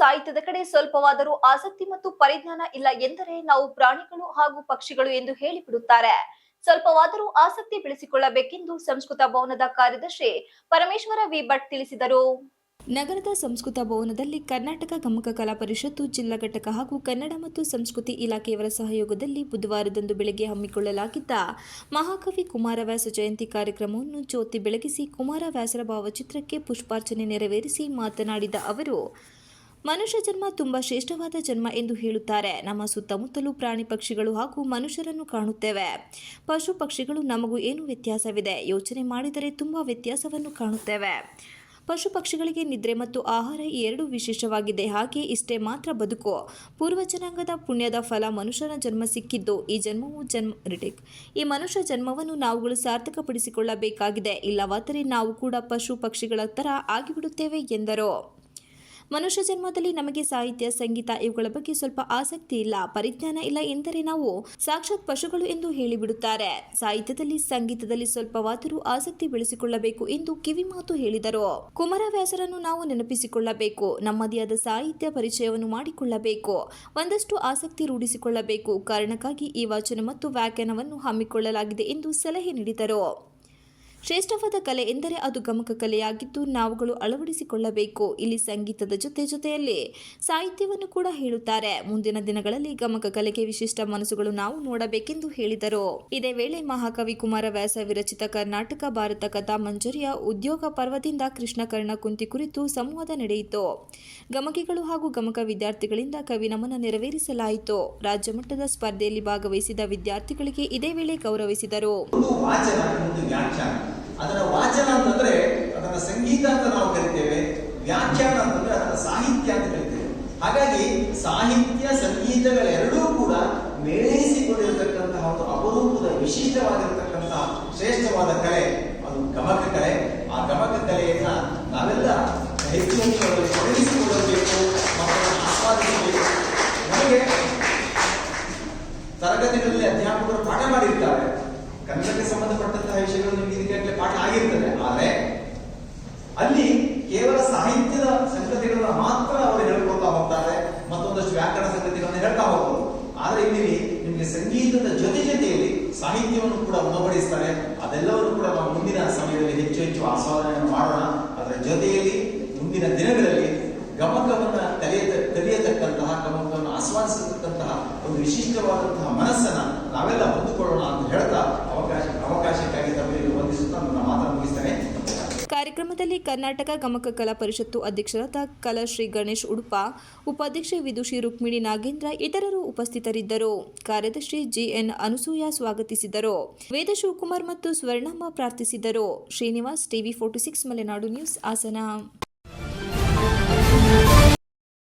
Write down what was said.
ಸಾಹಿತ್ಯದ ಕಡೆ ಸ್ವಲ್ಪವಾದರೂ ಆಸಕ್ತಿ ಮತ್ತು ಪರಿಜ್ಞಾನ ಇಲ್ಲ ಎಂದರೆ ನಾವು ಪ್ರಾಣಿಗಳು ಹಾಗೂ ಪಕ್ಷಿಗಳು ಎಂದು ಹೇಳಿಬಿಡುತ್ತಾರೆ. ಸ್ವಲ್ಪವಾದರೂ ಆಸಕ್ತಿ ಬೆಳೆಸಿಕೊಳ್ಳಬೇಕೆಂದು ಸಂಸ್ಕೃತ ಭವನದ ಕಾರ್ಯದರ್ಶಿ ಪರಮೇಶ್ವರ ವಿ. ಭಟ್ ತಿಳಿಸಿದರು. ನಗರದ ಸಂಸ್ಕೃತ ಭವನದಲ್ಲಿ ಕರ್ನಾಟಕ ಗಮಕ ಕಲಾ ಪರಿಷತ್ತು, ಜಿಲ್ಲಾ ಘಟಕ ಹಾಗೂ ಕನ್ನಡ ಮತ್ತು ಸಂಸ್ಕೃತಿ ಇಲಾಖೆಯವರ ಸಹಯೋಗದಲ್ಲಿ ಬುಧವಾರದಂದು ಬೆಳಗ್ಗೆ ಹಮ್ಮಿಕೊಳ್ಳಲಾಗಿದ್ದ ಮಹಾಕವಿ ಕುಮಾರವ್ಯಾಸ ಜಯಂತಿ ಕಾರ್ಯಕ್ರಮವನ್ನು ಜ್ಯೋತಿ ಬೆಳಗಿಸಿ ಕುಮಾರವ್ಯಾಸರ ಭಾವಚಿತ್ರಕ್ಕೆ ಪುಷ್ಪಾರ್ಚನೆ ನೆರವೇರಿಸಿ ಮಾತನಾಡಿದ ಅವರು ಮನುಷ್ಯ ಜನ್ಮ ತುಂಬ ಶ್ರೇಷ್ಠವಾದ ಜನ್ಮ ಎಂದು ಹೇಳುತ್ತಾರೆ. ನಮ್ಮ ಸುತ್ತಮುತ್ತಲೂ ಪ್ರಾಣಿ ಪಕ್ಷಿಗಳು ಹಾಗೂ ಮನುಷ್ಯರನ್ನು ಕಾಣುತ್ತೇವೆ. ಪಶು ಪಕ್ಷಿಗಳು ನಮಗೂ ಏನು ವ್ಯತ್ಯಾಸವಿದೆ. ಯೋಚನೆ ಮಾಡಿದರೆ ತುಂಬ ವ್ಯತ್ಯಾಸವನ್ನು ಕಾಣುತ್ತೇವೆ. ಪಶು ಪಕ್ಷಿಗಳಿಗೆ ನಿದ್ರೆ ಮತ್ತು ಆಹಾರ ಎರಡು ವಿಶೇಷವಾಗಿದೆ. ಹಾಗೆ ಇಷ್ಟೇ ಮಾತ್ರ ಬದುಕು. ಪೂರ್ವ ಜನಾಂಗದ ಪುಣ್ಯದ ಫಲ ಮನುಷ್ಯನ ಜನ್ಮ ಸಿಕ್ಕಿದ್ದು, ಈ ಜನ್ಮವು ಜನ್ಮ ರಿಟಿಕ್, ಈ ಮನುಷ್ಯ ಜನ್ಮವನ್ನು ನಾವುಗಳು ಸಾರ್ಥಕಪಡಿಸಿಕೊಳ್ಳಬೇಕಾಗಿದೆ. ಇಲ್ಲವಾದರೆ ನಾವು ಕೂಡ ಪಶು ಪಕ್ಷಿಗಳ ಥರ ಆಗಿಬಿಡುತ್ತೇವೆ ಎಂದರು. ಮನುಷ್ಯ ಜನ್ಮದಲ್ಲಿ ನಮಗೆ ಸಾಹಿತ್ಯ, ಸಂಗೀತ ಇವುಗಳ ಬಗ್ಗೆ ಸ್ವಲ್ಪ ಆಸಕ್ತಿ ಇಲ್ಲ, ಪರಿಜ್ಞಾನ ಇಲ್ಲ ಎಂದರೆ ನಾವು ಸಾಕ್ಷಾತ್ ಪಶುಗಳು ಎಂದು ಹೇಳಿಬಿಡುತ್ತಾರೆ. ಸಾಹಿತ್ಯದಲ್ಲಿ, ಸಂಗೀತದಲ್ಲಿ ಸ್ವಲ್ಪವಾದರೂ ಆಸಕ್ತಿ ಬೆಳೆಸಿಕೊಳ್ಳಬೇಕು ಎಂದು ಕಿವಿಮಾತು ಹೇಳಿದರು. ಕುಮಾರವ್ಯಾಸರನ್ನು ನಾವು ನೆನಪಿಸಿಕೊಳ್ಳಬೇಕು ನಮ್ಮದೇ ಆದ ಸಾಹಿತ್ಯ ಪರಿಚಯವನ್ನು ಮಾಡಿಕೊಳ್ಳಬೇಕು, ಒಂದಷ್ಟು ಆಸಕ್ತಿ ರೂಢಿಸಿಕೊಳ್ಳಬೇಕು. ಕಾರಣಕ್ಕಾಗಿ ಈ ವಾಚನ ಮತ್ತು ವ್ಯಾಖ್ಯಾನವನ್ನು ಹಮ್ಮಿಕೊಳ್ಳಲಾಗಿದೆ ಎಂದು ಸಲಹೆ ನೀಡಿದರು. ಶ್ರೇಷ್ಠವಾದ ಕಲೆ ಎಂದರೆ ಅದು ಗಮಕ ಕಲೆಯಾಗಿದ್ದು ನಾವುಗಳು ಅಳವಡಿಸಿಕೊಳ್ಳಬೇಕು. ಇಲ್ಲಿ ಸಂಗೀತದ ಜೊತೆ ಜೊತೆಯಲ್ಲಿ ಸಾಹಿತ್ಯವನ್ನು ಕೂಡ ಹೇಳುತ್ತಾರೆ. ಮುಂದಿನ ದಿನಗಳಲ್ಲಿ ಗಮಕ ಕಲೆಗೆ ವಿಶಿಷ್ಟ ಮನಸ್ಸುಗಳು ನಾವು ನೋಡಬೇಕೆಂದು ಹೇಳಿದರು. ಇದೇ ವೇಳೆ ಮಹಾಕವಿ ಕುಮಾರ ವ್ಯಾಸ ವಿರಚಿತ ಕರ್ನಾಟಕ ಭಾರತ ಕಥಾ ಮಂಜರಿಯ ಉದ್ಯೋಗ ಪರ್ವದಿಂದ ಕೃಷ್ಣಕರ್ಣ ಕುಂತಿ ಕುರಿತು ಸಂವಾದ ನಡೆಯಿತು. ಗಮಕಿಗಳು ಹಾಗೂ ಗಮಕ ವಿದ್ಯಾರ್ಥಿಗಳಿಂದ ಕವಿ ನಮನ ನೆರವೇರಿಸಲಾಯಿತು. ರಾಜ್ಯ ಮಟ್ಟದ ಸ್ಪರ್ಧೆಯಲ್ಲಿ ಭಾಗವಹಿಸಿದ ವಿದ್ಯಾರ್ಥಿಗಳಿಗೆ ಇದೇ ವೇಳೆ ಗೌರವಿಸಿದರು ಒಂದು ವಾಚನ ಒಂದು ವ್ಯಾಖ್ಯಾನ ಅದರ ವಾಚನ ಅಂತಂದ್ರೆ ಅದರ ಸಂಗೀತ ಅಂತ ನಾವು ಕರಿತೇವೆ, ವ್ಯಾಖ್ಯಾನ ಅಂತಂದ್ರೆ ಅದರ ಸಾಹಿತ್ಯ ಅಂತ ಕರಿತೇವೆ. ಹಾಗಾಗಿ ಸಾಹಿತ್ಯ, ಸಂಗೀತಗಳೆರಡೂ ಕೂಡ ಮೇಳೈಸಿಕೊಂಡಿರತಕ್ಕಂತಹ ಒಂದು ಅಪರೂಪದ ವಿಶಿಷ್ಟವಾಗಿರತಕ್ಕಂತಹ ಶ್ರೇಷ್ಠವಾದ ಕಲೆ, ಅದು ಗಮಕ ಕಲೆ. ಆ ಗಮಕ ಕಲೆಯನ್ನ ನಾವೆಲ್ಲ ಹೆಚ್ಚು ತೊಡಗಿಸಿಕೊಳ್ಳಬೇಕು ಮತ್ತು ಆಸ್ವಾದಿಸಬೇಕು. ನಮಗೆ ತರಗತಿಗಳಲ್ಲಿ ಅಧ್ಯಾಪಕರು ಪಾಠ ಮಾಡಿರ್ತಾರೆ. ಕನ್ನಡಕ್ಕೆ ಸಂಬಂಧಪಟ್ಟಂತಹ ವಿಷಯಗಳು ನಿಮಗೆ ಇದಕ್ಕೆ ಪಾಠ ಆಗಿರ್ತದೆ, ಆದರೆ ಅಲ್ಲಿ ಕೇವಲ ಸಾಹಿತ್ಯದ ಸಂಗತಿಗಳನ್ನ ಮಾತ್ರ ಅವರು ಹೇಳ್ಕೊಳ್ತಾ ಹೋಗ್ತಾರೆ, ಮತ್ತೊಂದಷ್ಟು ವ್ಯಾಕರಣ ಸಂಗತಿಗಳನ್ನ ಹೇಳ್ತಾ ಹೋಗ್ಬೋದು. ಆದ್ರೆ ಇಲ್ಲಿ ನಿಮಗೆ ಸಂಗೀತದ ಜೊತೆ ಜೊತೆಯಲ್ಲಿ ಸಾಹಿತ್ಯವನ್ನು ಕೂಡ ಉಣಬಡಿಸ್ತಾರೆ ಅದೆಲ್ಲವನ್ನು ಕೂಡ ನಾವು ಮುಂದಿನ ಸಮಯದಲ್ಲಿ ಹೆಚ್ಚು ಹೆಚ್ಚು ಆಸ್ವಾದನೆಯನ್ನು ಮಾಡೋಣ. ಅದರ ಜೊತೆಯಲ್ಲಿ ಮುಂದಿನ ದಿನಗಳಲ್ಲಿ ಗಮಕವನ್ನ ಕಲಿಯತ ಕಲಿಯತಕ್ಕಂತಹ ಗಮಕವನ್ನು ಆಸ್ವಾದಿಸತಕ್ಕಂತಹ ಒಂದು ವಿಶಿಷ್ಟವಾದಂತಹ ಮನಸ್ಸನ್ನ ಕಾರ್ಯಕ್ರಮದಲ್ಲಿ ಕರ್ನಾಟಕ ಗಮಕ ಕಲಾ ಪರಿಷತ್ತು ಅಧ್ಯಕ್ಷರಾದ ಕಲಾಶ್ರೀ ಗಣೇಶ್ ಉಡುಪ, ಉಪಾಧ್ಯಕ್ಷೆ ವಿದುಷಿ ರುಕ್ಮಿಣಿ ನಾಗೇಂದ್ರ ಇತರರು ಉಪಸ್ಥಿತರಿದ್ದರು. ಕಾರ್ಯದರ್ಶಿ ಜಿಎನ್ ಅನುಸೂಯ ಸ್ವಾಗತಿಸಿದರು. ವೇದ ಶಿವಕುಮಾರ್ ಮತ್ತು ಸ್ವರ್ಣಮ್ಮ ಪ್ರಾರ್ಥಿಸಿದರು. Srinivas, TV forty six, Malenadu news, Hassan.